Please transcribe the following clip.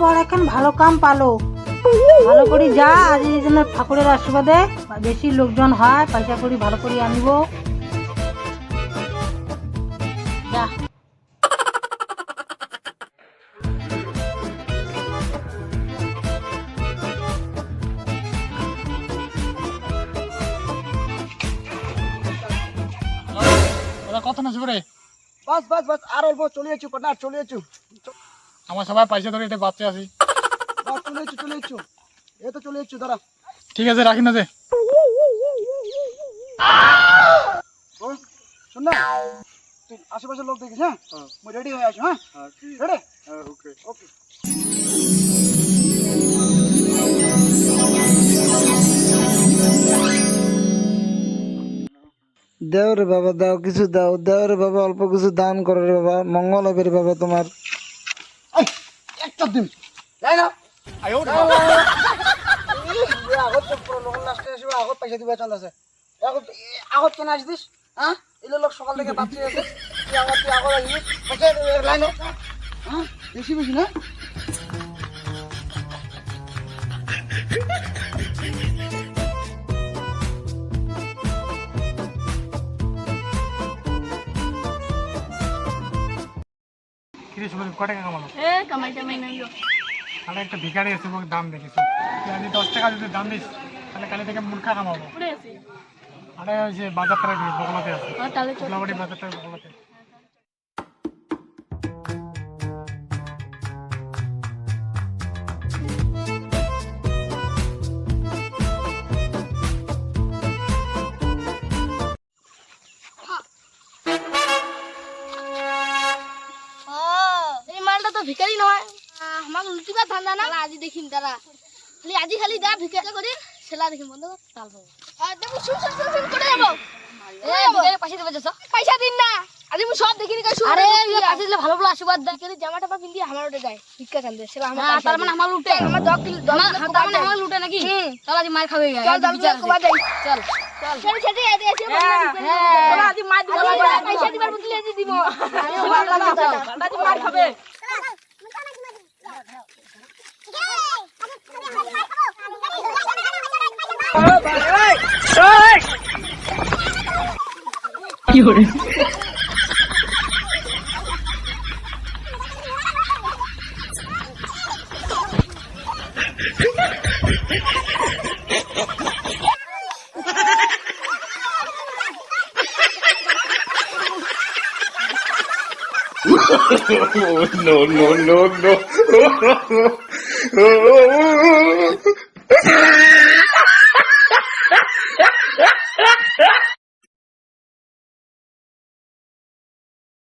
পর এখন ভালো কাম পালো। ভালো করে যা আজ এই জন্য ঠাকুরের আশীর্বাদে বেশি লোকজন হয় পয়সা করি ভালো করে আনিব। যা। কত না রে বাস বাস বাস আর অল্প চলে যাচ্ছি পার্টনার চলে যাচ্ছি আমার সবাই পয়সা ধরে এটা বাচ্চা আছি। চলে যাচ্ছি চলে যাচ্ছি এই তো চলে যাচ্ছি দাঁড়া। ঠিক আছে রাখি না যে। শোন না। তুই আশেপাশের লোক দেখিস হ্যাঁ? মই রেডি হয়ে আসি হ্যাঁ? রেডি ওকে ওকে দেও রে বাবা দাও কিছু দাও। দেও রে বাবা অল্প কিছু দান করো রে বাবা। মঙ্গল হবে রে বাবা তোমার। একটা দিন। তাই না। আগত লোক লাস্টে আসবে আগত পয়সা দিবা চান্দ আছে। আগত আগত কেন আসিস হ্যাঁ এগুলো লোক সকাল থেকে ভাবছি আছে। তুই আগত তুই আগত আসবি লাইনে হ্যাঁ বেশি বেশি না? কিরে শুনে ক টাকা কামালো? এ কামাই টামাই নাই তাহলে একটা ভিখারি আছে মোক দাম দেখেছি। আমি দশ টাকা যদি দাম দিস তাহলে কালি থেকে মূর্খা কামাবো। আরে ওই যে বাজারটা বগলাতে আছে। বাজারটা তাহলে চল। গোলাবাড়ি বাজার বগলাতে তো ভিখারি নয় আমাকে লুটিবার ধান্দা না? আজি দেখিম তারা খালি আজি খালি যা ভিক্ষা করি সেলা দেখিম। বন্ধ কর তাল পাবো শুন শুন শুন শুন করে যাব। পয়সা দেবে যাস পয়সা দিন না। আজি আমি সব দেখিনি আরে পয়সা দিলে ভালো ভালো আশীর্বাদ দেয় কিন্তু জামাটা পা পিন্দি আমার ওটা যায়। ভিক্ষা চান্দে সেলা আমার তার মানে আমার লুটে। আমার দক দিল তার মানে আমার লুটে নাকি? চল আজি মার খাবে। চল। চল। কোবা যাই চল চল চল সেটা এসে এসে চল আজি মার দিব পয়সা দিবার বদলে আজি দিব। আজি মার খাবে। 有人。oh, no, no, no, no.